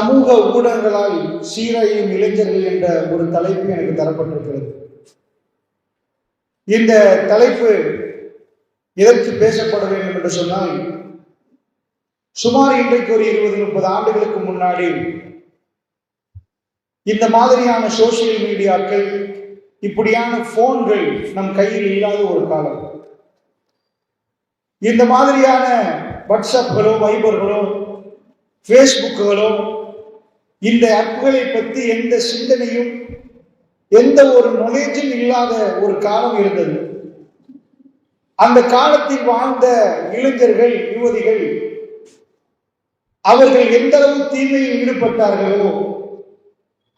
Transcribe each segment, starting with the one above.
சமூக ஊடகங்களால் சீராயும் இளைஞர்கள் என்ற ஒரு தலைப்பு எனக்கு தரப்பட்டிருக்கிறது. இந்த தலைப்பு எதற்கு பேசப்பட வேண்டும் என்று சொன்னால் சுமார் இன்றைக்கு ஒரு இருபது முப்பது ஆண்டுகளுக்கு முன்னாடி இந்த மாதிரியான சோசியல் மீடியாக்கள் இப்படியான போன்கள் நம் கையில் இல்லாத ஒரு காலம். இந்த மாதிரியான வாட்ஸ்அப்களோ வைபர்களோ ஃபேஸ்புக்குகளோ இந்த அப்புகளை பற்றி எந்த சிந்தனையும் எந்த ஒரு நாலேஜும் இல்லாத ஒரு காலம் இருந்தது. அந்த காலத்தில் வாழ்ந்த இளைஞர்கள் யுவதிகள் அவர்கள் எந்த அளவு தீமையில் ஈடுபட்டார்களோ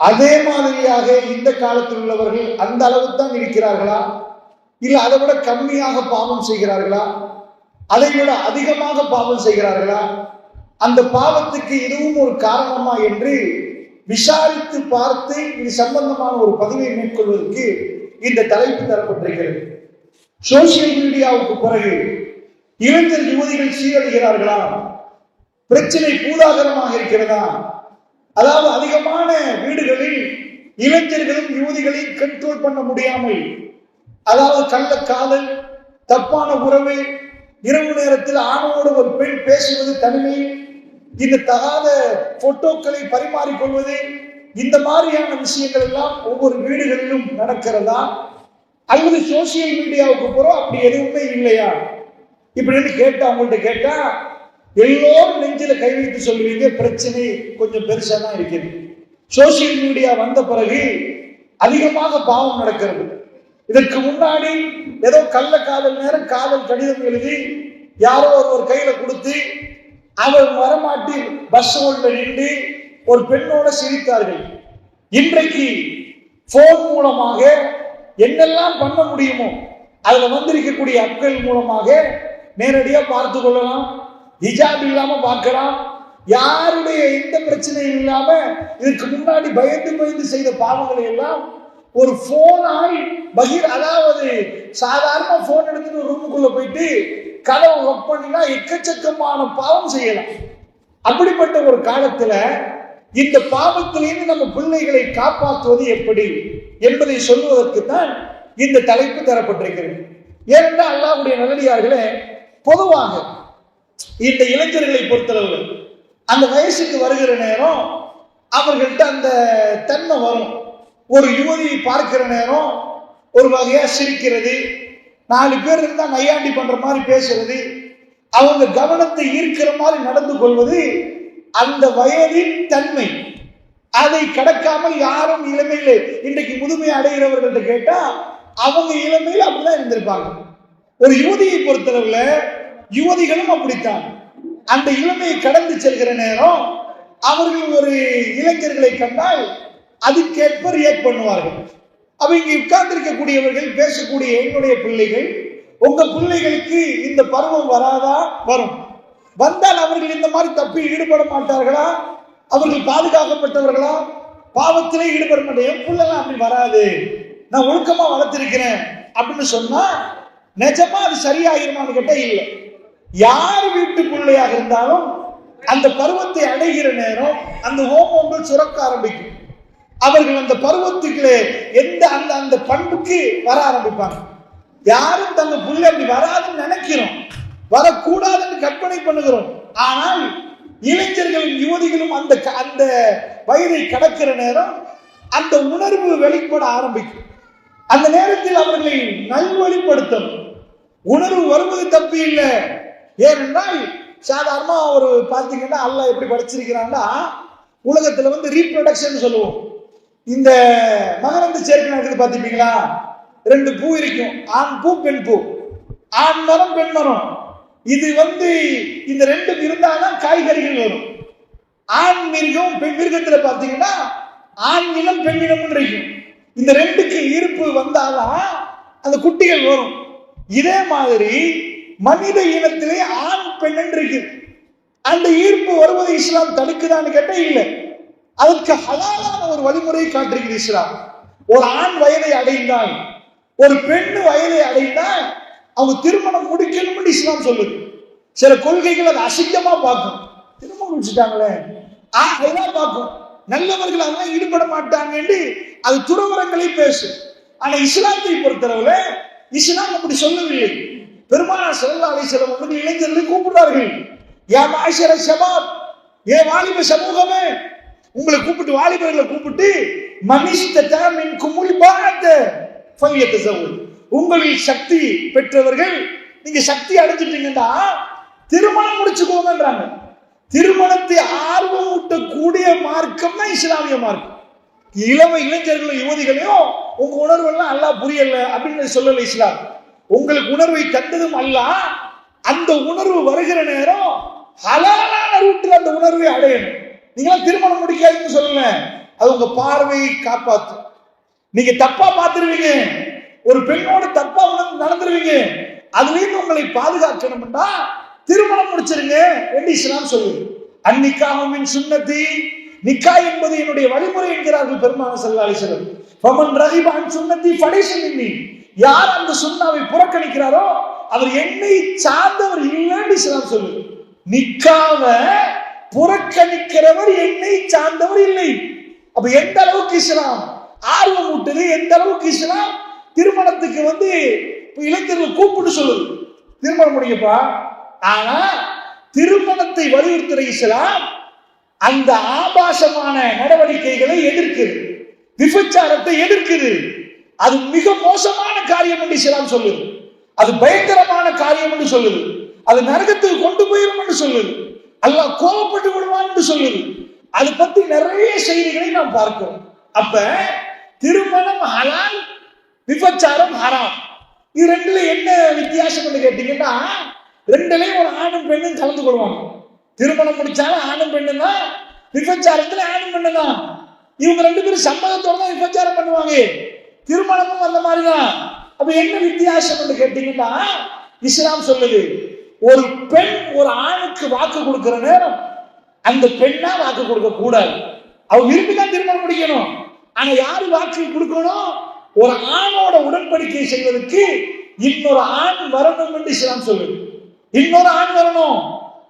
அதே மாதிரியாக இந்த காலத்தில் உள்ளவர்கள் அந்த அளவு தான் இருக்கிறார்களா? இல்ல அதை விட கம்மியாக பாவம் செய்கிறார்களா? அதை விட அதிகமாக பாவம் செய்கிறார்களா? அந்த பாவத்துக்கு இதுவும் ஒரு காரணமா என்று விசாரித்து பார்த்து இது சம்பந்தமான ஒரு பதிவை மேற்கொள்வதற்கு இந்த தலைப்பு தரப்பட்டிருக்கிறது. சோசியல் மீடியாவுக்கு பிறகு இளைஞர் யுவதிகள் சீரழிகிறார்களா? பிரச்சனை பூதாகரமாக இருக்கிறதா? அதாவது அதிகமான வீடுகளில் இளைஞர்களும் யுவதிகளையும் கண்ட்ரோல் பண்ண முடியாமல் அதாவது கள்ள காதல் தப்பான உறவு இரவு நேரத்தில் ஆணோடு ஒரு பெண் பேசுவது தனிமையில் இந்த தகாத போட்டோக்களை பரிமாறிக்கொள்வது இந்த மாதிரியான விஷயங்கள் எல்லாம் ஒவ்வொரு வீடுகளிலும் நடக்கிறதா? அல்லது சோசியல் மீடியாவுக்கு போறோம் அப்படி எதுவுமே இல்லையா? இப்படின்னு கேட்டா அவங்கள்ட்ட கேட்டா எல்லோரும் நெஞ்சில கை வைத்து சொல்லுவீங்க பிரச்சனை கொஞ்சம் பெருசா தான் இருக்குது. சோசியல் மீடியா வந்த பிறகு அதிகமாக பாவம் நடக்கிறது. இதற்கு முன்னாடி ஏதோ கள்ள காதல் நேரம் காதல் கடிதம் எழுதி யாரோ ஒருவர் கையில கொடுத்து அவர் வரமாட்டி பஸ் ரோட்ல நின்று ஒரு பெண்ணோட சிரித்தார்கள். இன்றைக்கு போன் மூலமாக என்னெல்லாம் பண்ண முடியுமோ அதுல வந்திருக்கக்கூடிய அக்கள் மூலமாக நேரடியா பார்த்து கொள்ளலாம். ஹிஜாப் இல்லாம பார்க்கலாம். யாருடைய எந்த பிரச்சனையும் இல்லாம இதுக்கு முன்னாடி பயந்து பயந்து செய்த பாவங்களை எல்லாம் ஒரு போனால் பகிர் அதாவது சாதாரண போன் எடுத்துட்டு ரூமுக்குள்ள போயிட்டு கதவு ஒர்க் பண்ணினா எக்கச்சக்கமான பாவம் செய்யலாம். அப்படிப்பட்ட ஒரு காலத்துல இந்த பாவத்திலிருந்து நம்ம பிள்ளைகளை காப்பாற்றுவது எப்படி என்பதை சொல்வதற்கு தான் இந்த தலைப்பு தரப்பட்டிருக்கிறது. ஏனென்றால் அல்லாவுடைய நல்லடியார்களே பொதுவாக இந்த இளைஞர்களை பொறுத்தளவு அந்த வயசுக்கு வருகிற நேரம் அவர்கள்ட்ட அந்த தன்மை வரும். ஒரு யுவதியை பார்க்கிற நேரம் ஒரு வகையா சிரிக்கிறது நாலு பேர் இருந்தால் நையாண்டி பண்ற மாதிரி பேசுறது அவங்க கவனத்தை ஈர்க்கிற மாதிரி நடந்து கொள்வது அந்த வயதின் தன்மை. அதை கடக்காமல் யாரும் இளமையில இன்றைக்கு முதுமை அடைகிறவர்கள்ட்ட கேட்டா அவங்க இளமையில் அப்படிதான் இருந்திருப்பாங்க. ஒரு யுவதியை பொறுத்தளவுல யுவதிகளும் அப்படித்தான். அந்த இளமையை கடந்து செல்கிற நேரம் அவர்கள் ஒரு இளைஞர்களை கண்டால் அதுக்கேற்ப ரியாக்ட் பண்ணுவார்கள். அவங்க உட்கார்ந்து உட்கார்ந்திருக்கக்கூடியவர்கள் பேசக்கூடிய என்னுடைய பிள்ளைகள் உங்க பிள்ளைகளுக்கு இந்த பருவம் வராதா? வரும். வந்தால் அவர்கள் இந்த மாதிரி தப்பில் ஈடுபட மாட்டார்களா? அவர்கள் பாதுகாக்கப்பட்டவர்களா? பாவத்திலே ஈடுபட மாட்டேன் என் பிள்ளைலாம் அப்படி வராது. நான் ஒழுக்கமா வளர்த்திருக்கிறேன் அப்படின்னு சொன்னா நிஜமா அது சரியாயிருமான்னு கேட்டா இல்லை. யார் வீட்டு பிள்ளையாக இருந்தாலும் அந்த பருவத்தை அடைகிற நேரம் அந்த ஹோமோன்கள் சுரக்க ஆரம்பிக்கும். அவர்கள் அந்த பருவத்துக்குள்ளே எந்த அந்த அந்த பண்புக்கு வர ஆரம்பிப்பாங்க. யாரும் தங்க புள்ள அப்படி வராதுன்னு நினைக்கிறோம். வரக்கூடாதுன்னு கற்பனை பண்ணுகிறோம். ஆனால் இளைஞர்களும் யுவதிகளும் அந்த க- அந்த வயதை கடக்கிற நேரம் அந்த உணர்வு வெளிப்பட ஆரம்பிக்கும். அந்த நேரத்தில் அவர்களை நல்வழிப்படுத்தணும் உணர்வு வருவது தப்பு இல்லை. ஏனென்றால் சாதாரணமா ஒரு பார்த்தீங்கன்னா அல்ல எப்படி படிச்சிருக்கிறான்னா உலகத்துல வந்து ரீப்ரொடக்ஷன் சொல்லுவோம். இந்த மகரந்த சேர்க்கை நடக்குது பார்த்துப்பீங்களா ரெண்டு பூ இருக்கும். ஆண் பூ பெண் பூ. ஆண் மரம் பெண் மரம். இது வந்து இந்த ரெண்டும் இருந்தால்தான் காய்கறிகள் வரும். ஆண் மிருகம் பெண் மிருகத்துல பார்த்தீங்கன்னா ஆண் இனம் பெண் இனம் இருக்கும். இந்த ரெண்டுக்கு ஈர்ப்பு வந்தாதான் அந்த குட்டிகள் வரும். இதே மாதிரி மனித இனத்திலே ஆண் பெண் இருக்கு அந்த ஈர்ப்பு வருவதை இஸ்லாம் தடுக்குதான்னு கேட்டே இல்லை. அதற்கு ஹலாலான ஒரு வழிமுறையை காட்டுகிறது இஸ்லாம். ஒரு ஆண் வயதை அடைந்தால் ஒரு பெண் வயதை அடைந்தால் அவங்க திருமணம் முடிக்கணும்னு இஸ்லாம் சொல்லுது. சில கொள்கைகள் அதை அசிங்கமா பார்க்கும். திருமணம் முடிச்சுட்டாங்களே ஆகைதான் பார்க்கும். நல்லவர்கள் அதெல்லாம் ஈடுபட மாட்டாங்கன்னு அது துறவரங்களை பேசும் ஆனா இஸ்லாத்தை பொறுத்தளவுல இஸ்லாம் அப்படி சொல்லவில்லை. பெருமானா ஸல்லல்லாஹு அலைஹி வஸல்லம் அவர்கள் இளைஞர்களை கூப்பிடுறார்கள் யா மாஷர சபாப் ஏ வாலிப சமூகமே உங்களை கூப்பிட்டு வாலிபர்களை கூப்பிட்டு மனிஷ்ட மின் குமுல் பாத சவுல் உங்களில் சக்தி பெற்றவர்கள் நீங்க சக்தி அடைஞ்சிட்டீங்கன்னா திருமணம் முடிச்சுக்கோங்கன்றாங்க. திருமணத்தை ஆர்வம் ஊட்டக்கூடிய மார்க்கம் தான் இஸ்லாமிய மார்க்கம். இளவ இளைஞர்களும் யுவதிகளையும் உங்க உணர்வு எல்லாம் அல்லாஹ் புரியல அப்படின்னு சொல்லல இஸ்லாம். உங்களுக்கு உணர்வை தந்ததும் அல்ல அந்த உணர்வு வருகிற நேரம் ஹலாலான ரூட்டில் அந்த உணர்வை அடையணும். நீங்களாம் திருமணம் முடிக்காதுன்னு சொல்லல அது உங்க பார்வையை காப்பாத்தும் நீங்க தப்பா பார்த்துருவீங்க. ஒரு பெண்ணோட தப்பா உணர்ந்து நடந்துருவீங்க. அதுலேருந்து உங்களை பாதுகாக்கணும்னா திருமணம் முடிச்சிருங்க. என்று இஸ்லாம் சொல்லுது. அந்நிக்காமின் சுண்ணத்தி நிக்கா என்பது என்னுடைய வழிமுறை என்கிறார்கள் பெருமான சல்லா அலிசலம் பமன் ரஹிபான் சுண்ணத்தி படைசன் யார் அந்த சுண்ணாவை புறக்கணிக்கிறாரோ அவர் என்னை சார்ந்தவர் இல்லைன்னு இஸ்லாம் சொல்லு நிக்காவ புறக்கணிக்கிறவர் என்னை சார்ந்தவர் இல்லை. அப்ப எந்த அளவுக்கு இஸ்லாம் ஆர்வம் ஊட்டுது எந்த அளவுக்கு இஸ்லாம் திருமணத்துக்கு வந்து இளைஞர்கள் கூப்பிட்டு சொல்லுது. திருமணம் முடியப்பா? ஆனா திருமணத்தை வலியுறுத்துற இஸ்லாம் அந்த ஆபாசமான நடவடிக்கைகளை எதிர்க்குது. விபச்சாரத்தை எதிர்க்குது. அது மிக மோசமான காரியம் என்று இஸ்லாம் சொல்லுது. அது பயங்கரமான காரியம் என்று சொல்லுது. அது நரகத்துக்கு கொண்டு போயிடும் என்று சொல்லுது. அல்லாஹ் கோபப்பட்டு விடுவான் சொல்லுது. அது பத்தி நிறைய செய்திகளை நாம் பார்க்கிறோம். அப்ப திருமணம் ஹலால் விபச்சாரம் ஹராம். இது ரெண்டுல என்ன வித்தியாசம் கேட்டீங்கன்னா ரெண்டுலயும் ஒரு ஆணும் பெண்ணும் கலந்து கொள்வாங்க. திருமணம் முடிச்சாலும் ஆணும் பெண்ணு தான் விபச்சாரத்துல ஆணும் பெண்ணு தான் இவங்க ரெண்டு பேரும் சம்மதத்தோட தான் விபச்சாரம் பண்ணுவாங்க. திருமணமும் அந்த மாதிரி தான் அப்ப என்ன வித்தியாசம் கேட்டீங்கன்னா இஸ்லாம் சொல்லுது ஒரு பெண் ஒரு ஆணுக்கு வாக்கு கொடுக்கிற நேரம் அந்த பெண்ணா வாக்கு கொடுக்க கூடாது. அவ விரும்பி தான் திருமணம் முடிக்கணும். ஆனா யாரு வாக்கு கொடுக்கணும்? ஒரு ஆணோட உடன்படிக்கை செய்வதற்கு இன்னொரு ஆண் வரணும் என்று இஸ்லாம் சொல்லுது. இன்னொரு ஆண் வரணும்.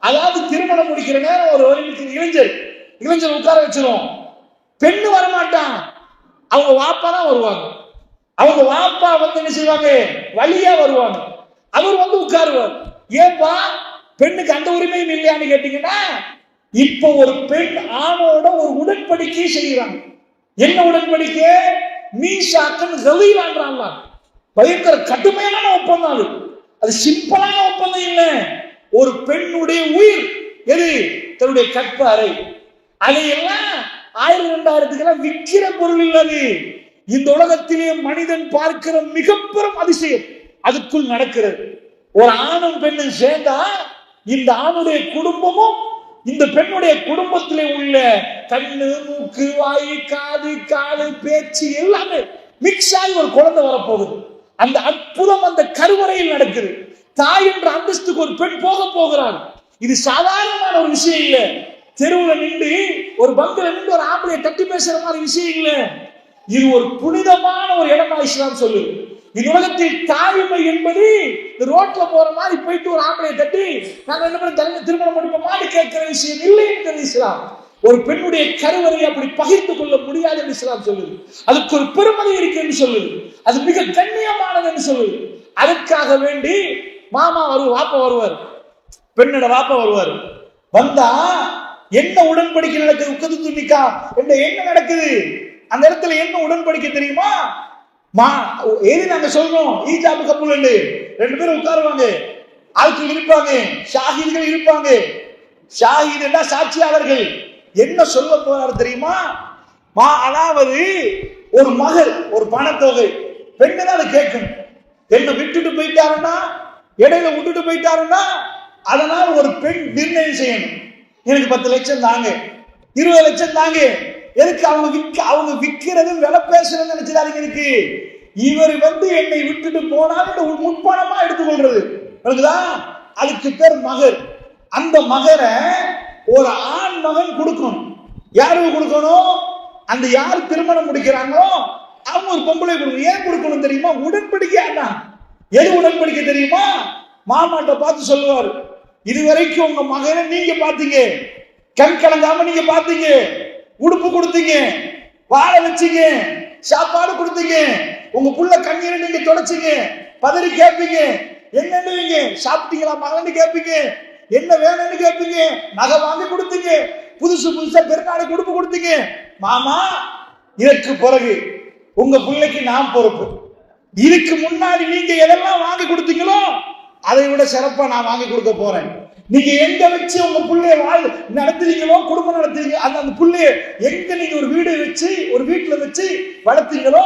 அதாவது திருமணம் முடிக்கிற நேரம் ஒரு ஒரு இளைஞர் இளைஞர் உட்கார வச்சிரும். பெண்ணு வரமாட்டான். அவங்க வாப்பா தான் வருவாங்க. அவங்க வாப்பா வந்து என்ன செய்வாங்க? வழியா வருவாங்க. அவர் வந்து உட்காருவார். ஏன்பா? பெண்ணுக்கு அந்த உரிமையும் இல்லையான்னு கேட்டீங்கன்னா இப்போ ஒரு பெண் ஆணோட ஒரு உடன்படிக்கையை செய்கிறாங்க. என்ன உடன்படிக்கை? மீசாக்கன் கவீரான்றாங்க பயங்கர கடுமையான ஒப்பந்தம் அது. அது சிம்பிளான ஒப்பந்தம் இல்லை. ஒரு பெண்ணுடைய உயிர் எது? தன்னுடைய கற்ப அறை. அதையெல்லாம் ஆயிரம் ரெண்டாயிரத்துக்கெல்லாம் விற்கிற பொருள் இல்லது இந்த உலகத்திலே மனிதன் பார்க்கிற மிக பெரும் அதிசயம். அதுக்குள் நடக்கிறது. ஒரு ஆணும் பெண்ணும் சேர்ந்தா இந்த ஆணுடைய குடும்பமும் இந்த பெண்ணுடைய குடும்பத்திலே உள்ள கண்ணு மூக்கு வாய் காது காது பேச்சு எல்லாமே மிக்ஸ் ஆகி ஒரு குழந்தை வரப்போகுது. அந்த அற்புதம் அந்த கருவறையில் நடக்குது. தாய் என்ற அந்தஸ்துக்கு ஒரு பெண் போக போகிறான் இது சாதாரணமான ஒரு விஷயம் இல்ல. தெருவுல நின்று ஒரு பங்குல நின்று ஒரு ஆம்பளை தட்டி பேசுற மாதிரி விஷயம் இல்ல. இது ஒரு புனிதமான ஒரு இடமா இஸ்லாம் சொல்லு உலகத்தில் தாய்மை என்பது இந்த ரோட்ல போற மாதிரி போயிட்டு ஒரு ஆம்பளைய தட்டி நாங்க என்ன பண்ண தலைமை திருமணம் முடிப்போமான்னு கேட்கிற விஷயம் இல்லை என்று இஸ்லாம். ஒரு பெண்ணுடைய கருவறை அப்படி பகிர்ந்து கொள்ள முடியாது என்று இஸ்லாம் சொல்லுது. அதுக்கு ஒரு பெருமதி இருக்கு என்று சொல்லுது. அது மிக கண்ணியமானது என்று சொல்லுது. அதுக்காக வேண்டி மாமா வரு வாப்பா வருவார். பெண்ணோட வாப்பா வருவார். வந்தா என்ன உடன்படிக்கை நடக்குது? உக்கது துணிக்கா? என்ன என்ன நடக்குது? அந்த இடத்துல என்ன உடன்படிக்கை தெரியுமா? மா எது நாங்க சொல்றோம் ஈஜாபு கப்புல் ரெண்டு பேரும் உட்காருவாங்க. ஆட்கள் இருப்பாங்க ஷாஹித்கள் இருப்பாங்க. என்ன சாட்சியாளர்கள். என்ன சொல்ல போறாரு தெரியுமா? மா அதாவது ஒரு மகள் ஒரு பணத்தொகை. பெண்ணு தான் அதை கேட்கும். என்ன விட்டுட்டு போயிட்டாருன்னா இடையில விட்டுட்டு போயிட்டாருன்னா அதனால் ஒரு பெண் செய்யணும். எனக்கு பத்து லட்சம் தாங்க. இருபது லட்சம் தாங்க. எதுக்கு அவங்க விற்க அவங்க விற்கிறதும் விலை பேசுறதுன்னு நினைச்சிடாதீங்க இருக்கு இவர் வந்து என்னை விட்டுட்டு போனால் முன்பணமா எடுத்துக்கொள்றது. விளங்குதா அதுக்கு பேர் மகர். அந்த மகரை ஒரு ஆண் மகன் கொடுக்கணும். யாருக்கு கொடுக்கணும்? அந்த யார் திருமணம் முடிக்கிறாங்களோ அவங்க ஒரு பொம்பளை கொடுக்கணும். ஏன் கொடுக்கணும் தெரியுமா? உடன்படிக்கையா தான் எது உடன்படிக்கை தெரியுமா? மாமாட்ட பார்த்து சொல்லுவார். இதுவரைக்கும் உங்க மகனை நீங்க பாத்தீங்க கண் கலங்காம நீங்க பாத்தீங்க உடுப்பு கொடுத்தீங்க வாழ வச்சீங்க சாப்பாடு கொடுத்தீங்க உங்க புள்ள கண்ணீரை நீங்க தொடச்சிங்க பதறி கேட்பீங்க. என்னன்னுவீங்க சாப்பிட்டீங்களா மகன்னு கேட்பீங்க. என்ன வேணும்னு கேட்பீங்க. நகை வாங்கி கொடுத்தீங்க. புதுசு புதுசா பெருநாளைக்கு உடுப்பு கொடுத்தீங்க. மாமா இதற்கு பிறகு உங்க பிள்ளைக்கு நான் பொறுப்பு. இதுக்கு முன்னாடி நீங்க எதெல்லாம் வாங்கி கொடுத்தீங்களோ அதை விட சிறப்பா நான் வாங்கி கொடுக்க போறேன். நீங்க எங்க வச்சு உங்க பிள்ளைய வாழ் நடத்துறீங்களோ குடும்பம் நடத்துறீங்க அந்த அந்த பிள்ளைய எங்க நீங்க ஒரு வீடு வச்சு ஒரு வீட்டுல வச்சு வளர்த்தீங்களோ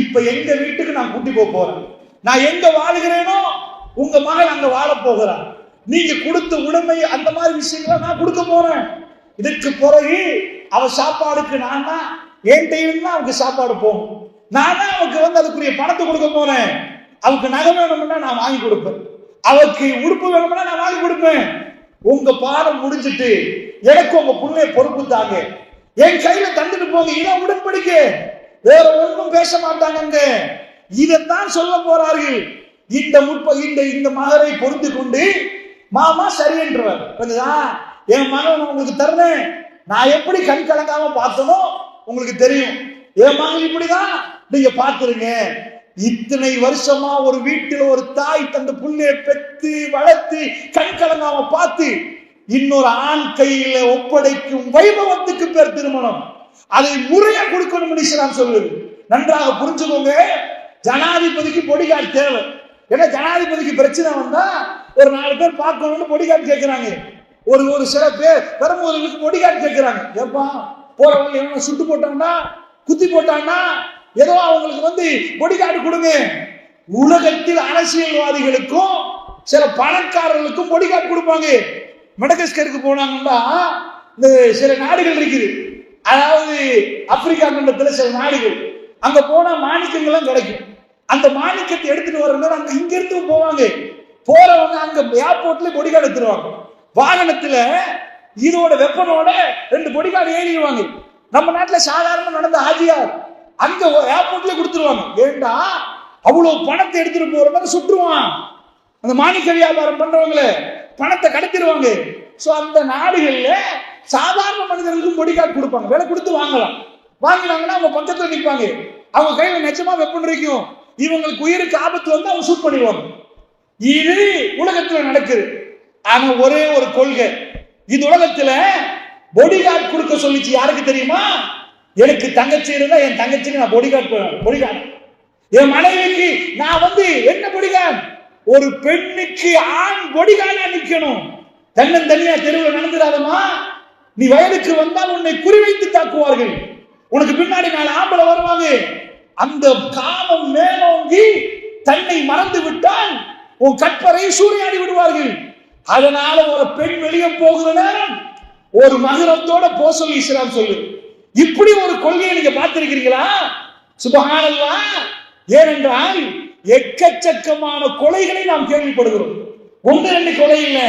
இப்ப எங்க வீட்டுக்கு நான் கூட்டி போக போறேன். நான் எங்க வாழுகிறேனோ உங்க மகன் அங்க வாழ போகிறான் நீங்க கொடுத்த உடைமை அந்த மாதிரி விஷயங்களை நான் கொடுக்க போறேன். இதற்கு பிறகு அவ சாப்பாடுக்கு நான் தான் என்கிட்ட தான் அவனுக்கு சாப்பாடு போகும். நான் தான் அவனுக்கு வந்து அதுக்குரிய பணத்தை கொடுக்க போறேன். அவனுக்கு நகை வேணும்னா நான் வாங்கி கொடுப்பேன். அவருக்கு உடுப்பு வேணும்னா நான் வாங்கி கொடுப்பேன். உங்க பாடம் முடிஞ்சிட்டு எனக்கு உங்க புள்ளைய பொறுப்பு தாங்க. என் கையில தந்துட்டு போங்க இதான் உடன்படிக்க. வேற ஒன்றும் பேச மாட்டாங்க இதைத்தான் சொல்ல போறார்கள். இந்த முற்ப இந்த இந்த மகரை பொறுத்து கொண்டு மாமா சரி என்றவர். என் மகன் உங்களுக்கு தருவேன். நான் எப்படி கண் கலங்காம பார்த்தனோ உங்களுக்கு தெரியும். என் மகன் இப்படிதான். நீங்க பார்த்துருங்க. இத்தனை வருஷமா ஒரு வீட்டில் ஒரு தாய் தந்த புள்ளைய பெத்து வளர்த்து கண் கலங்காம பார்த்து இன்னொரு ஆண் கையில ஒப்படைக்கும் வைபவத்துக்கு பேர் திருமணம். அதை முறையா கொடுக்கணும் இஸ்லாம் சொல்லுது. நன்றாக புரிஞ்சுக்கோங்க. ஜனாதிபதிக்கு பொடிகார் தேவை. ஏன்னா ஜனாதிபதிக்கு பிரச்சனை வந்தா ஒரு நாலு பேர் பார்க்கணும்னு பொடிகார் கேட்கிறாங்க ஒரு ஒரு சில பேர் பெரம்பூருக்கு பொடிகார் கேட்கிறாங்க ஏப்பா போறவங்க எவனை சுட்டு போட்டான்னா குத்தி போட்டான்னா ஏதோ அவங்களுக்கு வந்து பொடிகார்டு கொடுங்க. உலகத்தில் அரசியல்வாதிகளுக்கும் சில பணக்காரர்களுக்கும் பொடிகார்டு கொடுப்பாங்க. மெடகஸ்கருக்கு போனாங்கன்னா இந்த சில நாடுகள் இருக்குது. அதாவது ஆப்பிரிக்கா கண்டத்தில் சில நாடுகள். அங்க போனா மாணிக்கங்கள்லாம் கிடைக்கும். அந்த மாணிக்கத்தை எடுத்துட்டு வரவங்க அங்க இங்க இருந்து போவாங்க. போறவங்க அங்க ஏர்போர்ட்ல பொடிகார்டு எடுத்துருவாங்க. வாகனத்துல இதோட வெப்பனோட ரெண்டு பொடிகார்டு ஏறிடுவாங்க. நம்ம நாட்டுல சாதாரண நடந்த ஆஜியார். அங்க ஏர்போர்ட்ல கொடுத்துருவாங்க. வேண்டாம் அவ்வளவு பணத்தை எடுத்துட்டு போற மாதிரி சுற்றுவான். அந்த மாணிக்க வியாபாரம் பண்றவங்கள பணத்தை கடத்திடுவாங்க. சோ அந்த நாடுகள்ல சாதாரண மனிதர்களுக்கும் பொடிகார்டு கொடுப்பாங்க. விலை கொடுத்து வாங்கலாம். வாங்கினாங்கன்னா அவங்க பக்கத்துல நிற்பாங்க அவங்க கையில நிச்சயமா வெப்பன் இருக்கும். இவங்களுக்கு உயிருக்கு ஆபத்து வந்து அவங்க சூட் பண்ணிடுவாங்க. இது உலகத்துல நடக்குது. ஆனா ஒரே ஒரு கொள்கை. இது உலகத்துல பொடிகார்டு கொடுக்க சொல்லிச்சு யாருக்கு தெரியுமா? எனக்கு தங்கச்சி இருந்தா என் தங்கச்சிக்கு நான் பொடிகார்டு பொடிகான் என் மனைவிக்கு நான் வந்து என்ன பொடிகான் ஒரு பெண்ணுக்கு ஆண் பொடிகார்டா நிக்கணும். தன்னந்தனியா தெருவில் நடந்துடாதமா நீ வயலுக்கு வந்தால் உன்னை குறிவைத்து தாக்குவார்கள். உனக்கு பின்னாடி நாலு ஆம்பளை வருவாங்க. அந்த காமம் மேலோங்கி தன்னை மறந்து விட்டால் உன் கற்பரை சூறையாடி விடுவார்கள். அதனால ஒரு பெண் வெளியே போகிற நேரம் ஒரு மகரத்தோட போ சொல்லி இஸ்லாம் சொல்லு. இப்படி ஒரு கொள்கையை நீங்க பார்த்திருக்கிறீங்களா சுபஹானல்லா ஏனென்றால் எக்கச்சக்கமான கொலைகளை நாம் கேள்விப்படுகிறோம். ஒன்று ரெண்டு கொலை இல்லை.